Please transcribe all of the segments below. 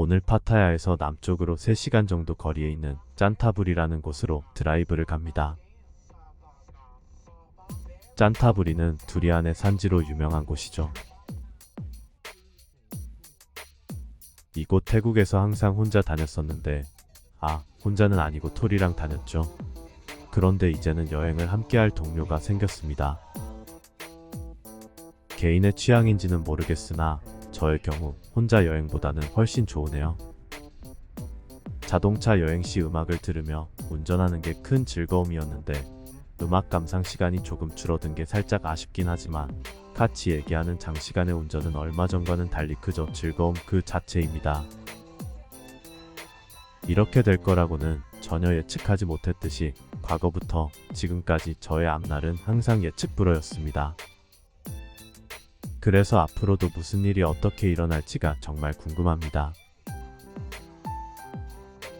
오늘 파타야에서 남쪽으로 3시간 정도 거리에 있는 짠타부리라는 곳으로 드라이브를 갑니다. 짠타부리는 두리안의 산지로 유명한 곳이죠. 이곳 태국에서 항상 혼자 다녔었는데, 아, 혼자는 아니고 톨이랑 다녔죠. 그런데 이제는 여행을 함께할 동료가 생겼습니다. 개인의 취향인지는 모르겠으나, 저의 경우 혼자 여행보다는 훨씬 좋으네요. 자동차 여행 시 음악을 들으며 운전하는 게 큰 즐거움이었는데 음악 감상 시간이 조금 줄어든 게 살짝 아쉽긴 하지만 같이 얘기하는 장시간의 운전은 얼마 전과는 달리 그저 즐거움 그 자체입니다. 이렇게 될 거라고는 전혀 예측하지 못했듯이 과거부터 지금까지 저의 앞날은 항상 예측 불허였습니다. 그래서 앞으로도 무슨 일이 어떻게 일어날지가 정말 궁금합니다.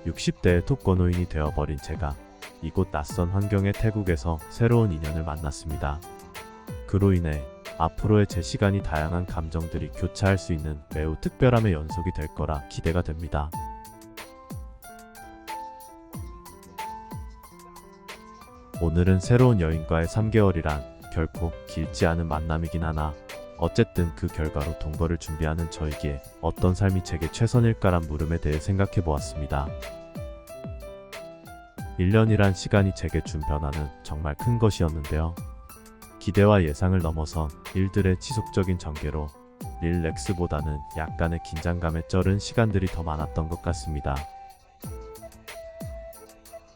60대의 독거노인이 되어버린 제가 이곳 낯선 환경의 태국에서 새로운 인연을 만났습니다. 그로 인해 앞으로의 제 시간이 다양한 감정들이 교차할 수 있는 매우 특별함의 연속이 될 거라 기대가 됩니다. 오늘은 새로운 여인과의 3개월이란 결코 길지 않은 만남이긴 하나 어쨌든 그 결과로 동거를 준비하는 저에게 어떤 삶이 제게 최선일까란 물음에 대해 생각해 보았습니다. 1년이란 시간이 제게 준 변화는 정말 큰 것이었는데요. 기대와 예상을 넘어선 일들의 지속적인 전개로 릴렉스보다는 약간의 긴장감에 쩔은 시간들이 더 많았던 것 같습니다.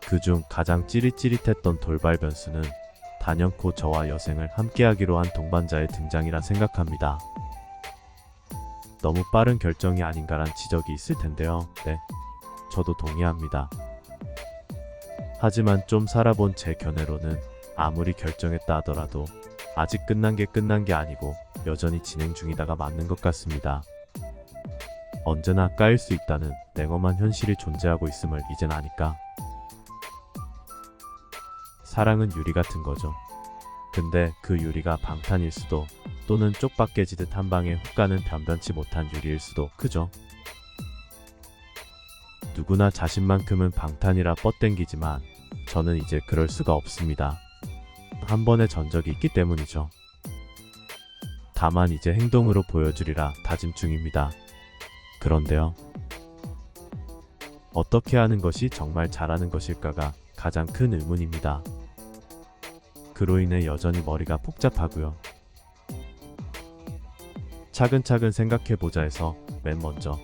그중 가장 찌릿찌릿했던 돌발 변수는 단연코 저와 여생을 함께하기로 한 동반자의 등장이라 생각합니다. 너무 빠른 결정이 아닌가란 지적이 있을 텐데요. 네, 저도 동의합니다. 하지만 좀 살아본 제 견해로는 아무리 결정했다 하더라도 아직 끝난 게 끝난 게 아니고 여전히 진행 중이다가 맞는 것 같습니다. 언제나 까일 수 있다는 냉엄한 현실이 존재하고 있음을 이젠 아니까. 사랑은 유리 같은 거죠. 근데 그 유리가 방탄일 수도 또는 쪽박 깨지듯 한 방에 훅 가는 변변치 못한 유리일 수도 크죠. 누구나 자신만큼은 방탄이라 뻗땡기지만 저는 이제 그럴 수가 없습니다. 한 번의 전적이 있기 때문이죠. 다만 이제 행동으로 보여주리라 다짐 중입니다. 그런데요. 어떻게 하는 것이 정말 잘하는 것일까가 가장 큰 의문입니다. 그로 인해 여전히 머리가 복잡하고요. 차근차근 생각해보자 해서 맨 먼저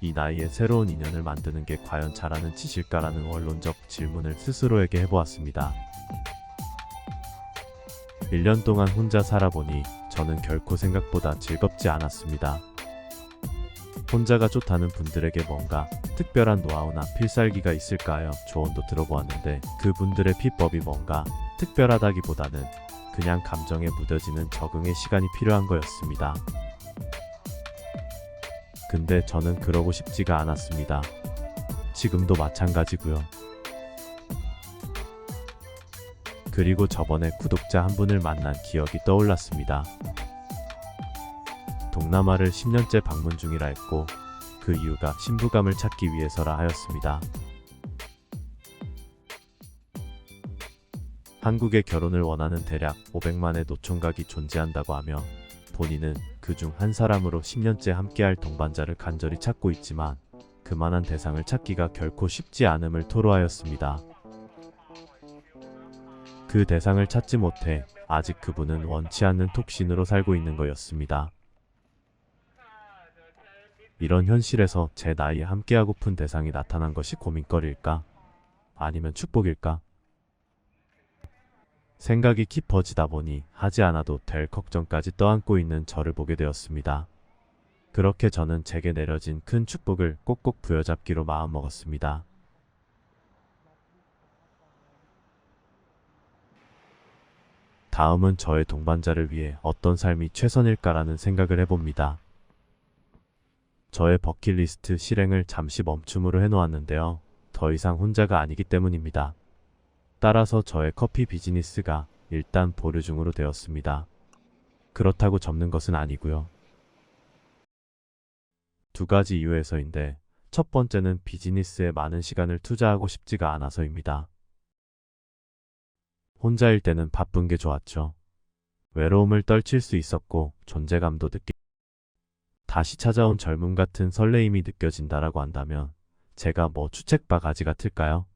이 나이에 새로운 인연을 만드는 게 과연 잘하는 짓일까라는 원론적 질문을 스스로에게 해보았습니다. 1년 동안 혼자 살아보니 저는 결코 생각보다 즐겁지 않았습니다. 혼자가 좋다는 분들에게 뭔가 특별한 노하우나 필살기가 있을까요? 조언도 들어보았는데 그분들의 비법이 뭔가 특별하다기보다는 그냥 감정에 무뎌지는 적응의 시간이 필요한 거였습니다. 근데 저는 그러고 싶지가 않았습니다. 지금도 마찬가지고요. 그리고 저번에 구독자 한 분을 만난 기억이 떠올랐습니다. 동남아를 10년째 방문 중이라 했고 그 이유가 신부감을 찾기 위해서라 하였습니다. 한국에 결혼을 원하는 대략 500만의 노총각이 존재한다고 하며 본인은 그 중 한 사람으로 10년째 함께할 동반자를 간절히 찾고 있지만 그만한 대상을 찾기가 결코 쉽지 않음을 토로하였습니다. 그 대상을 찾지 못해 아직 그분은 원치 않는 톡신으로 살고 있는 거였습니다. 이런 현실에서 제 나이에 함께하고픈 대상이 나타난 것이 고민거리일까? 아니면 축복일까? 생각이 깊어지다 보니 하지 않아도 될 걱정까지 떠안고 있는 저를 보게 되었습니다. 그렇게 저는 제게 내려진 큰 축복을 꼭꼭 부여잡기로 마음먹었습니다. 다음은 저의 동반자를 위해 어떤 삶이 최선일까라는 생각을 해봅니다. 저의 버킷리스트 실행을 잠시 멈춤으로 해놓았는데요. 더 이상 혼자가 아니기 때문입니다. 따라서 저의 커피 비즈니스가 일단 보류 중으로 되었습니다. 그렇다고 접는 것은 아니고요. 두 가지 이유에서인데 첫 번째는 비즈니스에 많은 시간을 투자하고 싶지가 않아서입니다. 혼자일 때는 바쁜 게 좋았죠. 외로움을 떨칠 수 있었고 존재감도 느끼 다시 찾아온 젊음 같은 설레임이 느껴진다라고 한다면 제가 뭐 추책 바가지 같을까요?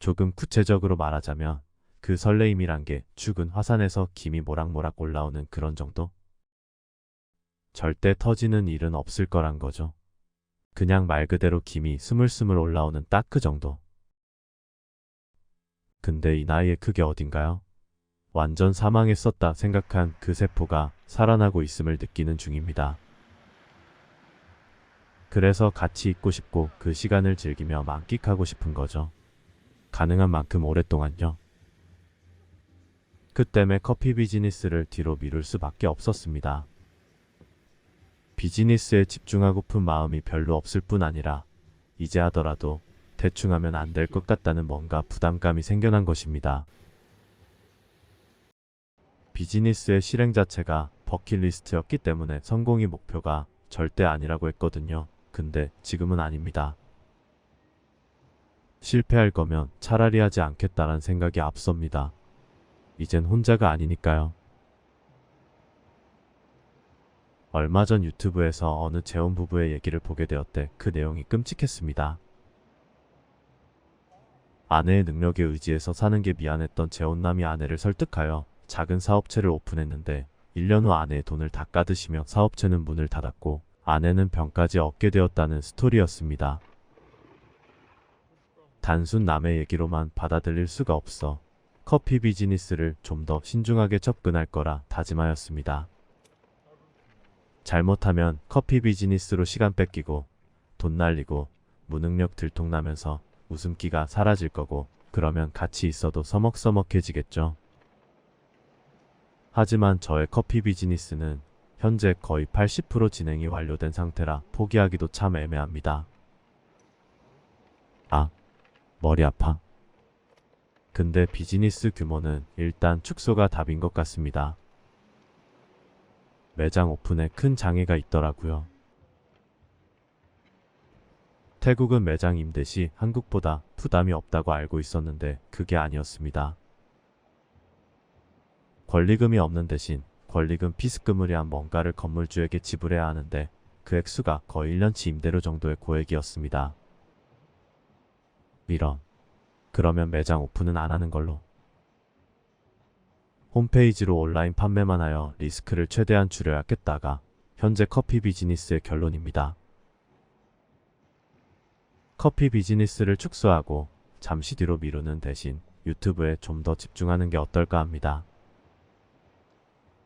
조금 구체적으로 말하자면 그 설레임이란 게 죽은 화산에서 김이 모락모락 올라오는 그런 정도? 절대 터지는 일은 없을 거란 거죠. 그냥 말 그대로 김이 스물스물 올라오는 딱 그 정도. 근데 이 나이에 그게 어딘가요? 완전 사망했었다 생각한 그 세포가 살아나고 있음을 느끼는 중입니다. 그래서 같이 있고 싶고 그 시간을 즐기며 만끽하고 싶은 거죠. 가능한 만큼 오랫동안요. 그 때문에 커피 비즈니스를 뒤로 미룰 수밖에 없었습니다. 비즈니스에 집중하고픈 마음이 별로 없을 뿐 아니라 이제 하더라도 대충 하면 안 될 것 같다는 뭔가 부담감이 생겨난 것입니다. 비즈니스의 실행 자체가 버킷리스트였기 때문에 성공이 목표가 절대 아니라고 했거든요. 근데 지금은 아닙니다. 실패할 거면 차라리 하지 않겠다란 생각이 앞섭니다. 이젠 혼자가 아니니까요. 얼마 전 유튜브에서 어느 재혼 부부의 얘기를 보게 되었대 그 내용이 끔찍했습니다. 아내의 능력에 의지해서 사는 게 미안했던 재혼남이 아내를 설득하여 작은 사업체를 오픈했는데 1년 후 아내의 돈을 다 까드시며 사업체는 문을 닫았고 아내는 병까지 얻게 되었다는 스토리였습니다. 단순 남의 얘기로만 받아들일 수가 없어 커피 비즈니스를 좀 더 신중하게 접근할 거라 다짐하였습니다. 잘못하면 커피 비즈니스로 시간 뺏기고 돈 날리고 무능력 들통나면서 웃음기가 사라질 거고 그러면 같이 있어도 서먹서먹해지겠죠. 하지만 저의 커피 비즈니스는 현재 거의 80% 진행이 완료된 상태라 포기하기도 참 애매합니다. 아, 머리 아파. 근데 비즈니스 규모는 일단 축소가 답인 것 같습니다. 매장 오픈에 큰 장애가 있더라고요. 태국은 매장 임대 시 한국보다 부담이 없다고 알고 있었는데 그게 아니었습니다. 권리금이 없는 대신 권리금 피스금을 위한 뭔가를 건물주에게 지불해야 하는데 그 액수가 거의 1년치 임대료 정도의 고액이었습니다. 이런. 그러면 매장 오픈은 안 하는 걸로. 홈페이지로 온라인 판매만 하여 리스크를 최대한 줄여야겠다가 현재 커피 비즈니스의 결론입니다. 커피 비즈니스를 축소하고 잠시 뒤로 미루는 대신 유튜브에 좀 더 집중하는 게 어떨까 합니다.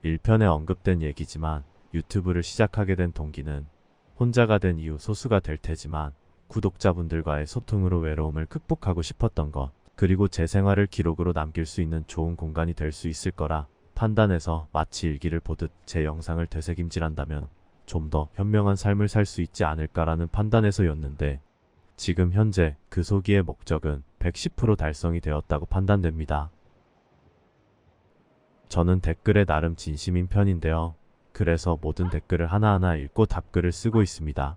1편에 언급된 얘기지만 유튜브를 시작하게 된 동기는 혼자가 된 이후 소수가 될 테지만 구독자분들과의 소통으로 외로움을 극복하고 싶었던 것, 그리고 제 생활을 기록으로 남길 수 있는 좋은 공간이 될 수 있을 거라 판단해서 마치 일기를 보듯 제 영상을 되새김질한다면 좀 더 현명한 삶을 살 수 있지 않을까라는 판단에서였는데 지금 현재 그 소기의 목적은 110% 달성이 되었다고 판단됩니다. 저는 댓글에 나름 진심인 편인데요. 그래서 모든 댓글을 하나하나 읽고 답글을 쓰고 있습니다.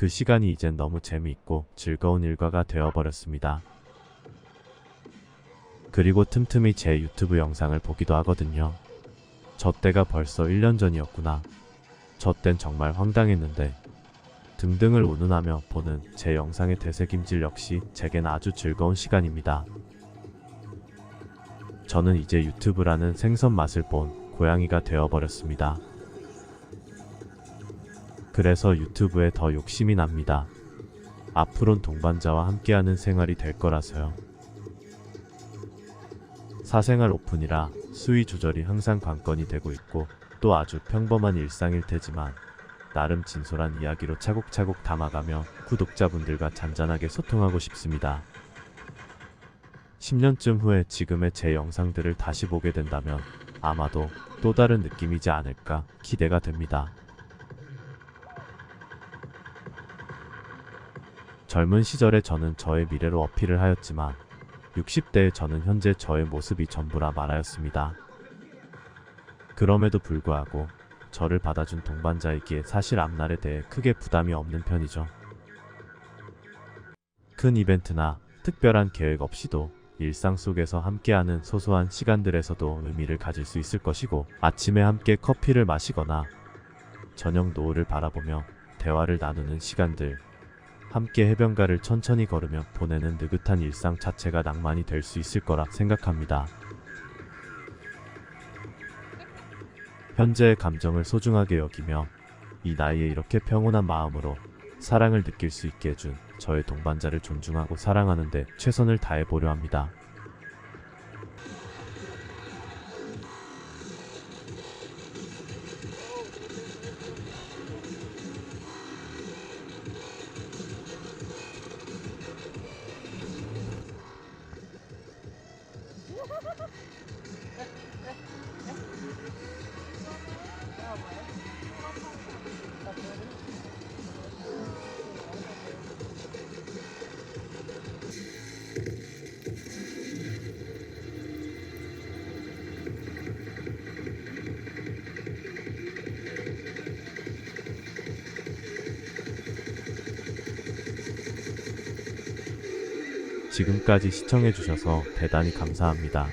그 시간이 이젠 너무 재미있고 즐거운 일과가 되어버렸습니다. 그리고 틈틈이 제 유튜브 영상을 보기도 하거든요. 저 때가 벌써 1년 전이었구나. 저 땐 정말 황당했는데 등등을 운운하며 보는 제 영상의 되새김질 역시 제겐 아주 즐거운 시간입니다. 저는 이제 유튜브라는 생선 맛을 본 고양이가 되어버렸습니다. 그래서 유튜브에 더 욕심이 납니다. 앞으론 동반자와 함께하는 생활이 될 거라서요. 사생활 오픈이라 수위 조절이 항상 관건이 되고 있고 또 아주 평범한 일상일 테지만 나름 진솔한 이야기로 차곡차곡 담아가며 구독자분들과 잔잔하게 소통하고 싶습니다. 10년쯤 후에 지금의 제 영상들을 다시 보게 된다면 아마도 또 다른 느낌이지 않을까 기대가 됩니다. 젊은 시절에 저는 저의 미래로 어필을 하였지만 60대의 저는 현재 저의 모습이 전부라 말하였습니다. 그럼에도 불구하고 저를 받아준 동반자이기에 사실 앞날에 대해 크게 부담이 없는 편이죠. 큰 이벤트나 특별한 계획 없이도 일상 속에서 함께하는 소소한 시간들에서도 의미를 가질 수 있을 것이고 아침에 함께 커피를 마시거나 저녁 노을을 바라보며 대화를 나누는 시간들 함께 해변가를 천천히 걸으며 보내는 느긋한 일상 자체가 낭만이 될 수 있을 거라 생각합니다. 현재의 감정을 소중하게 여기며 이 나이에 이렇게 평온한 마음으로 사랑을 느낄 수 있게 해준 저의 동반자를 존중하고 사랑하는데 최선을 다해 보려 합니다. 지금까지 시청해주셔서 대단히 감사합니다.